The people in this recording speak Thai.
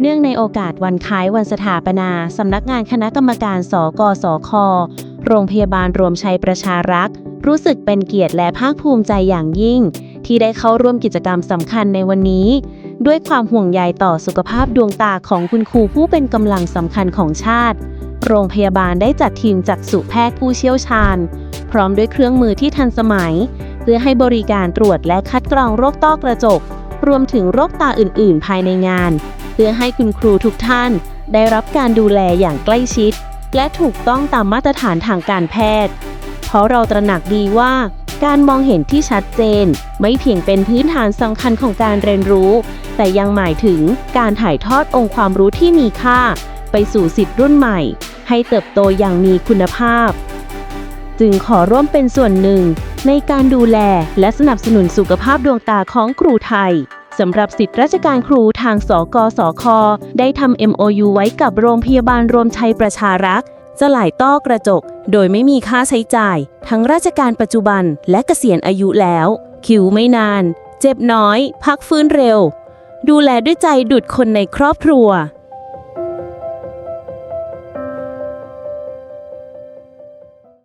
เนื่องในโอกาสวันคล้ายวันสถาปนา สำนักงานคณะกรรมการสกสค โรงพยาบาลรวมชัยประชารักษ์ รู้สึกเป็นเกียรติและภาคภูมิใจอย่างยิ่ง ที่ได้เข้าร่วมกิจกรรมสำคัญในวันนี้ ด้วยความห่วงใยต่อสุขภาพดวงตาของคุณครูผู้เป็นกำลังสำคัญของชาติ โรงพยาบาลได้จัดทีมจักษุแพทย์ผู้เชี่ยวชาญ พร้อมด้วยเครื่องมือที่ทันสมัย เพื่อให้บริการตรวจและคัดกรองโรคต้อกระจก รวมถึงโรคตาอื่น ๆ ภายในงาน เพื่อให้คุณครูทุกท่านได้รับการดูแลอย่างใกล้ชิด และถูกต้องตามมาตรฐานทางการแพทย์ เพราะเราตระหนักดีว่า การมองเห็นที่ชัดเจน ไม่เพียงเป็นพื้นฐานสำคัญของการเรียนรู้ แต่ยังหมายถึงการถ่ายทอดองค์ความรู้ที่มีค่า ไปสู่สิทธิ์รุ่นใหม่ ให้เติบโตอย่างมีคุณภาพ จึงขอร่วมเป็นส่วนหนึ่ง ในการดูแลและสนับสนุนสุขภาพดวงตาของครูไทย สำหรับสิทธิราชการครูทางสกสค ได้ทำ MOU ไว้กับโรงพยาบาลรวมชัยประชารักษ์จะหลายต้อกระจก โดยไม่มีค่าใช้จ่าย ทั้งราชการปัจจุบันและเกษียณอายุแล้ว คิวไม่นาน เจ็บน้อย พักฟื้นเร็ว ดูแลด้วยใจดุดคนในครอบครัว